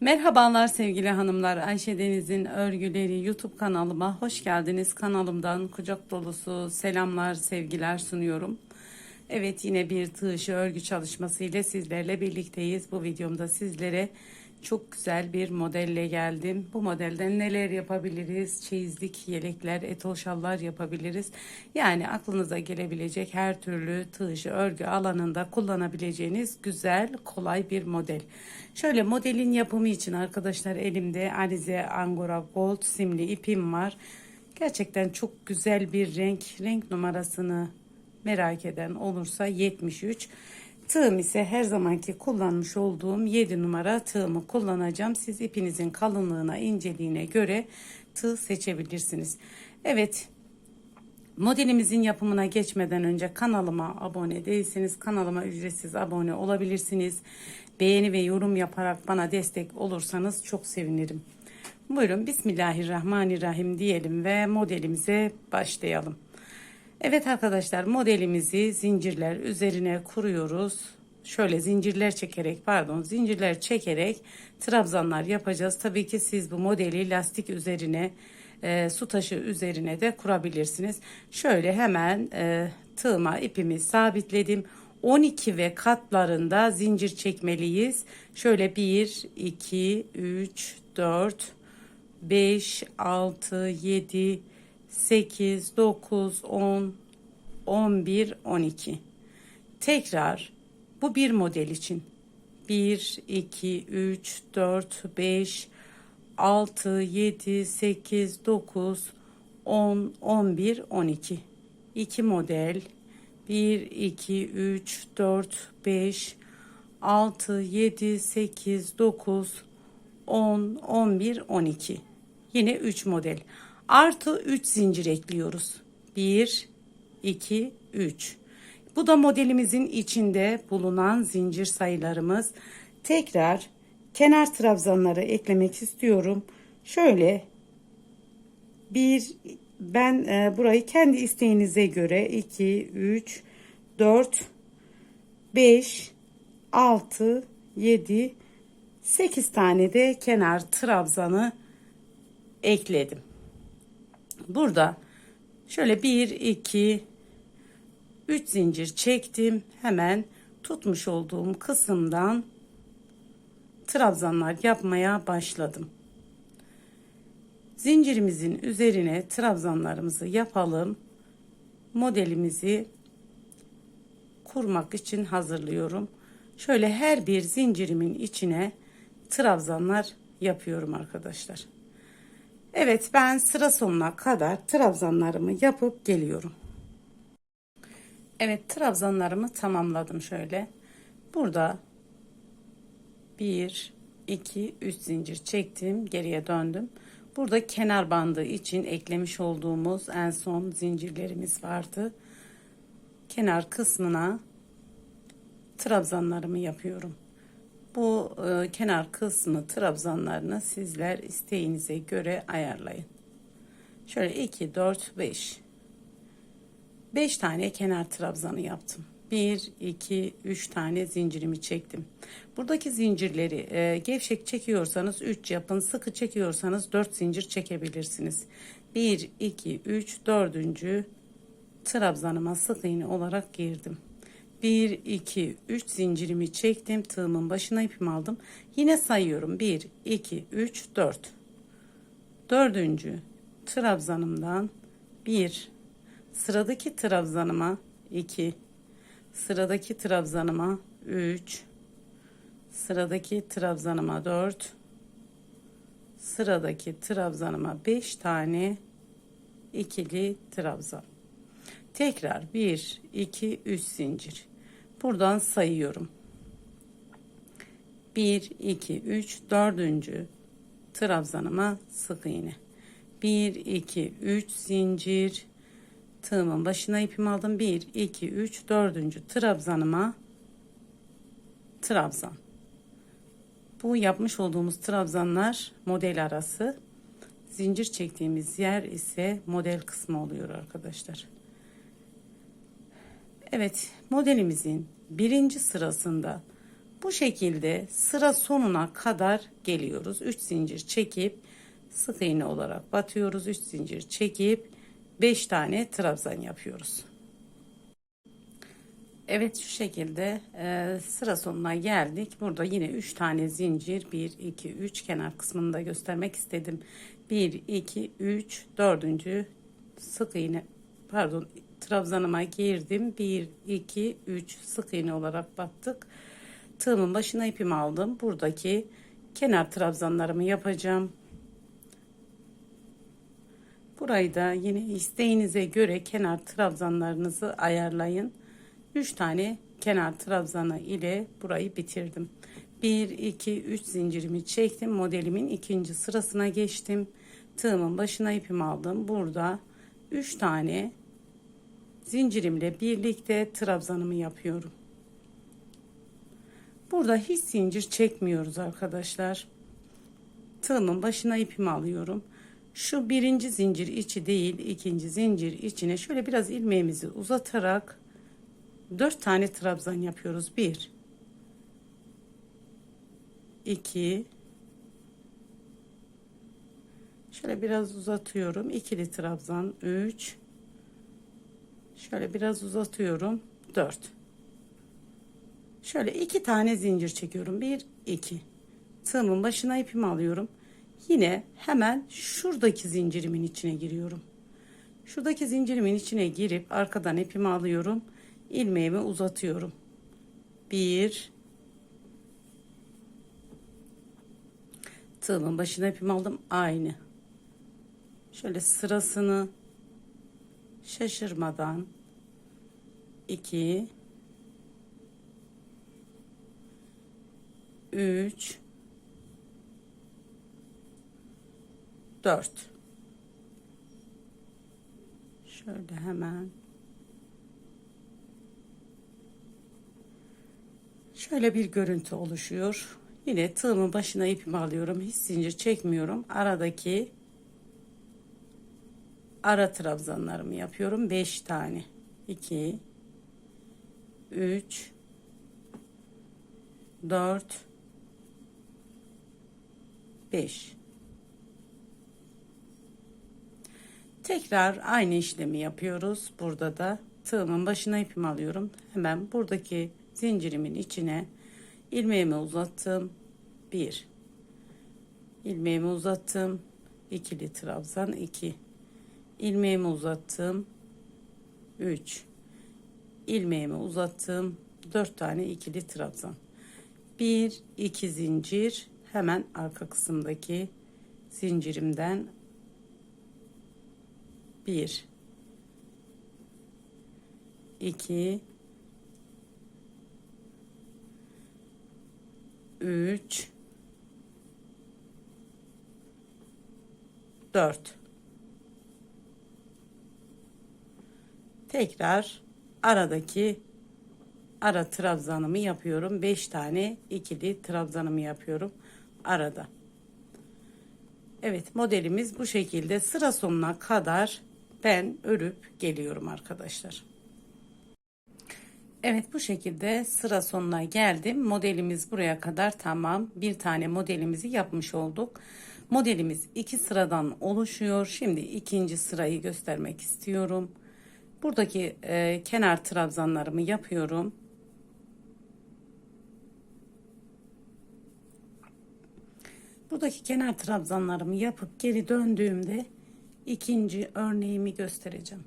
Merhabalar sevgili hanımlar. Ayşe Deniz'in örgüleri YouTube kanalıma hoş geldiniz. Kanalımdan kucak dolusu selamlar, sevgiler sunuyorum. Evet yine bir tığ örgü çalışması ile sizlerle birlikteyiz. Bu videomda sizlere çok güzel bir modelle geldim. Bu modelden neler yapabiliriz? Çeyizlik, yelekler, etol şallar yapabiliriz. Yani aklınıza gelebilecek her türlü tığ örgü alanında kullanabileceğiniz güzel, kolay bir model. Şöyle modelin yapımı için arkadaşlar elimde Alize Angora Gold simli ipim var. Gerçekten çok güzel bir renk. Renk numarasını merak eden olursa 73. Tığım ise her zamanki kullanmış olduğum 7 numara tığımı kullanacağım. Siz ipinizin kalınlığına, inceliğine göre tığ seçebilirsiniz. Evet, modelimizin yapımına geçmeden önce kanalıma abone değilseniz kanalıma ücretsiz abone olabilirsiniz. Beğeni ve yorum yaparak bana destek olursanız çok sevinirim. Buyurun Bismillahirrahmanirrahim diyelim ve modelimize başlayalım. Evet arkadaşlar modelimizi zincirler üzerine kuruyoruz. Şöyle zincirler çekerek pardon zincirler çekerek trabzanlar yapacağız. Tabii ki siz bu modeli lastik üzerine e, su taşı üzerine de kurabilirsiniz. Şöyle hemen e, tığıma ipimi sabitledim. 12 ve katlarında zincir çekmeliyiz. Şöyle 1, 2, 3, 4, 5, 6, 7, 8, 9, 10, 11, 12. Tekrar bu bir model için. 1, 2, 3, 4, 5, 6, 7, 8, 9, 10, 11, 12. 2 model. 1, 2, 3, 4, 5, 6, 7, 8, 9, 10, 11, 12. Yine 3 model. Artı 3 zincir ekliyoruz. 1, 2, 3. Bu da modelimizin içinde bulunan zincir sayılarımız. Tekrar kenar trabzanları eklemek istiyorum. Şöyle bir ben e, burayı kendi isteğinize göre 2, 3, 4, 5, 6, 7, 8 tane de kenar trabzanı ekledim. Burada şöyle 1, 2, 3 zincir çektim. Hemen tutmuş olduğum kısımdan trabzanlar yapmaya başladım. Zincirimizin üzerine trabzanlarımızı yapalım. Modelimizi kurmak için hazırlıyorum. Şöyle her bir zincirimin içine trabzanlar yapıyorum arkadaşlar. Evet ben sıra sonuna kadar trabzanlarımı yapıp geliyorum. Evet trabzanlarımı tamamladım şöyle. Burada 1 2 3 zincir çektim, geriye döndüm. Burada kenar bandı için eklemiş olduğumuz en son zincirlerimiz vardı. Kenar kısmına trabzanlarımı yapıyorum. Bu e, kenar kısmı trabzanlarını sizler isteğinize göre ayarlayın. Şöyle 2, 4, 5. 5 tane kenar trabzanı yaptım. 1, 2, 3 tane zincirimi çektim. Buradaki zincirleri e, gevşek çekiyorsanız 3 yapın. Sıkı çekiyorsanız 4 zincir çekebilirsiniz. 1, 2, 3, 4. trabzanıma sık iğne olarak girdim. 1, 2, 3 zincirimi çektim. Tığımın başına ipimi aldım. Yine sayıyorum. 1, 2, 3, 4. Dördüncü trabzanımdan 1. Sıradaki trabzanıma 2. Sıradaki trabzanıma 3. Sıradaki trabzanıma 4. Sıradaki trabzanıma 5 tane ikili trabzan. Tekrar 1, 2, 3 zincir. Buradan sayıyorum. 1, 2, 3, 4. trabzanıma sık iğne. 1, 2, 3 zincir. Tığımın başına ipimi aldım. 1, 2, 3, 4. trabzanıma trabzan. Bu yapmış olduğumuz trabzanlar model arası. Zincir çektiğimiz yer ise model kısmı oluyor arkadaşlar. Evet modelimizin birinci sırasında Bu şekilde sıra sonuna kadar geliyoruz. 3 zincir çekip sık iğne olarak batıyoruz. 3 zincir çekip 5 tane trabzan yapıyoruz. Evet şu şekilde e, sıra sonuna geldik. Burada yine 3 tane zincir 1 2 3 kenar kısmını da göstermek istedim. 1 2 3 4. sık iğne pardon trabzanıma girdim. 1 2 3 sık iğne olarak battık. Tığımın başına ipimi aldım. Buradaki kenar trabzanlarımı yapacağım. Burayı da yine isteğinize göre kenar trabzanlarınızı ayarlayın. 3 tane kenar trabzanı ile burayı bitirdim. 1 2 3 zincirimi çektim. Modelimin ikinci sırasına geçtim. Tığımın başına ipimi aldım. Burada 3 tane zincirimle birlikte trabzanımı yapıyorum. Burada hiç zincir çekmiyoruz arkadaşlar. Tığımın başına ipimi alıyorum. Şu birinci zincir içi değil ikinci zincir içine şöyle biraz ilmeğimizi uzatarak 4 tane trabzan yapıyoruz. 1 2 Şöyle biraz uzatıyorum. İkili trabzan 3 Şöyle biraz uzatıyorum. 4 Şöyle iki tane zincir çekiyorum. 1 2 Tığımın başına ipimi alıyorum. Yine hemen şuradaki zincirimin içine giriyorum. Şuradaki zincirimin içine girip arkadan ipimi alıyorum ilmeğimi uzatıyorum. Bir tığımın başına ipimi aldım aynı. Şöyle sırasını şaşırmadan iki üç dört şöyle hemen Şöyle bir görüntü oluşuyor. Yine tığımın başına ipimi alıyorum. Hiç zincir çekmiyorum. Aradaki ara trabzanlarımı yapıyorum. 5 tane. 2 3 4 5 Tekrar aynı işlemi yapıyoruz. Burada da tığımın başına ipimi alıyorum. Hemen buradaki zincirimin içine ilmeğimi uzattım. 1 ilmeğimi uzattım. ikili trabzan 2 ilmeğimi uzattım. 3 ilmeğimi uzattım. 4 tane ikili trabzan. 1 2 zincir hemen arka kısımdaki zincirimden 1 2 3 4 tekrar aradaki ara trabzanımı yapıyorum 5 tane ikili trabzanımı yapıyorum arada Evet modelimiz bu şekilde sıra sonuna kadar ben örüp geliyorum arkadaşlar Evet bu şekilde sıra sonuna geldim. Modelimiz buraya kadar tamam. Bir tane modelimizi yapmış olduk. Modelimiz iki sıradan oluşuyor. Şimdi ikinci sırayı göstermek istiyorum. Buradaki e, kenar trabzanlarımı yapıyorum. Buradaki kenar trabzanlarımı yapıp geri döndüğümde ikinci örneğimi göstereceğim.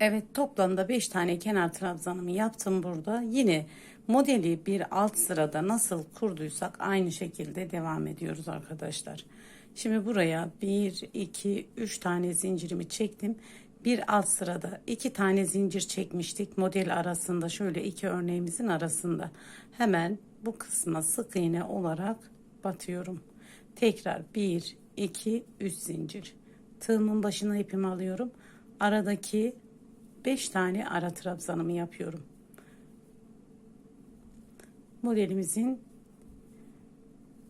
Evet toplamda 5 tane kenar trabzanımı yaptım burada. Yine modeli bir alt sırada nasıl kurduysak aynı şekilde devam ediyoruz arkadaşlar. Şimdi buraya 1 2 3 tane zincirimi çektim. Bir alt sırada iki tane zincir çekmiştik model arasında şöyle iki örneğimizin arasında. Hemen bu kısma sık iğne olarak batıyorum. Tekrar 1 2 3 zincir. Tığımın başına ipimi alıyorum. Aradaki 5 tane ara trabzanımı yapıyorum. Modelimizin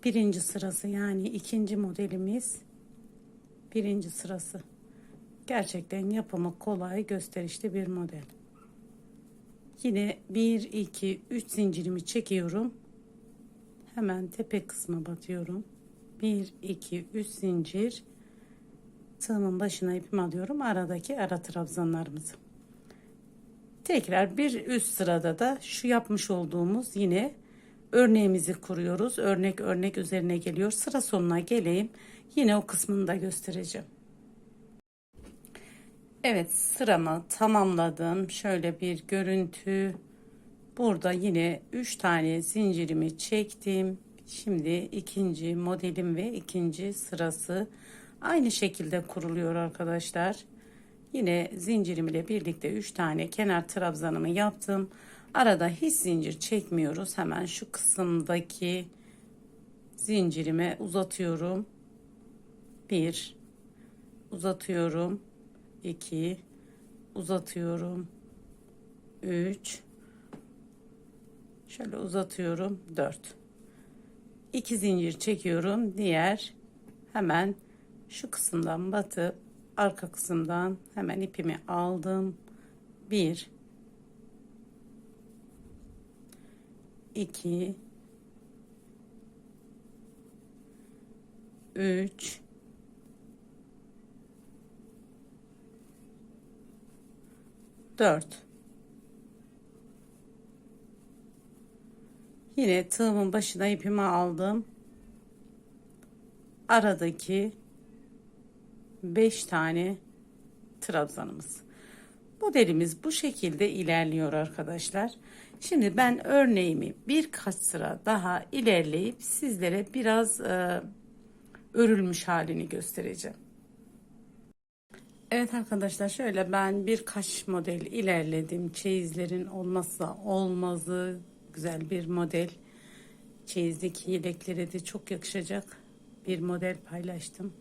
birinci sırası yani ikinci modelimiz birinci sırası. Gerçekten yapımı kolay gösterişli bir model. Yine 1 2 3 zincirimi çekiyorum. Hemen tepe kısma batıyorum. 1 2 3 zincir tığımın başına ipimi alıyorum. Aradaki ara trabzanlarımızı. Tekrar bir üst sırada da şu yapmış olduğumuz yine örneğimizi kuruyoruz. Örnek örnek üzerine geliyor. Sıra sonuna geleyim. Yine o kısmını da göstereceğim. Evet sıramı tamamladım. Şöyle bir görüntü. Burada yine 3 tane zincirimi çektim. Şimdi ikinci modelim ve ikinci sırası aynı şekilde kuruluyor arkadaşlar. Yine zincirim ile birlikte 3 tane kenar trabzanımı yaptım. Arada hiç zincir çekmiyoruz. Hemen şu kısımdaki zincirimi uzatıyorum. 1 uzatıyorum. 2 uzatıyorum. 3 şöyle uzatıyorum. 4 2 zincir çekiyorum. Diğer hemen şu kısımdan batıp arka kısımdan hemen ipimi aldım. 1 2 3 4 Yine tığımın başına ipimi aldım. Aradaki 5 tane trabzanımız. Modelimiz bu şekilde ilerliyor arkadaşlar. Şimdi ben örneğimi birkaç sıra daha ilerleyip sizlere biraz e, örülmüş halini göstereceğim. Evet arkadaşlar şöyle ben birkaç model ilerledim. Çeyizlerin olmazsa olmazı güzel bir model. Çeyizdeki yeleklere de çok yakışacak bir model paylaştım.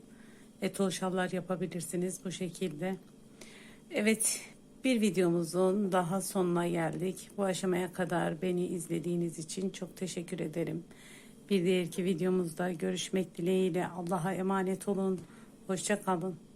Etol şallar yapabilirsiniz bu şekilde. Evet bir videomuzun daha sonuna geldik. Bu aşamaya kadar beni izlediğiniz için çok teşekkür ederim. Bir diğerki videomuzda görüşmek dileğiyle Allah'a emanet olun. Hoşça kalın.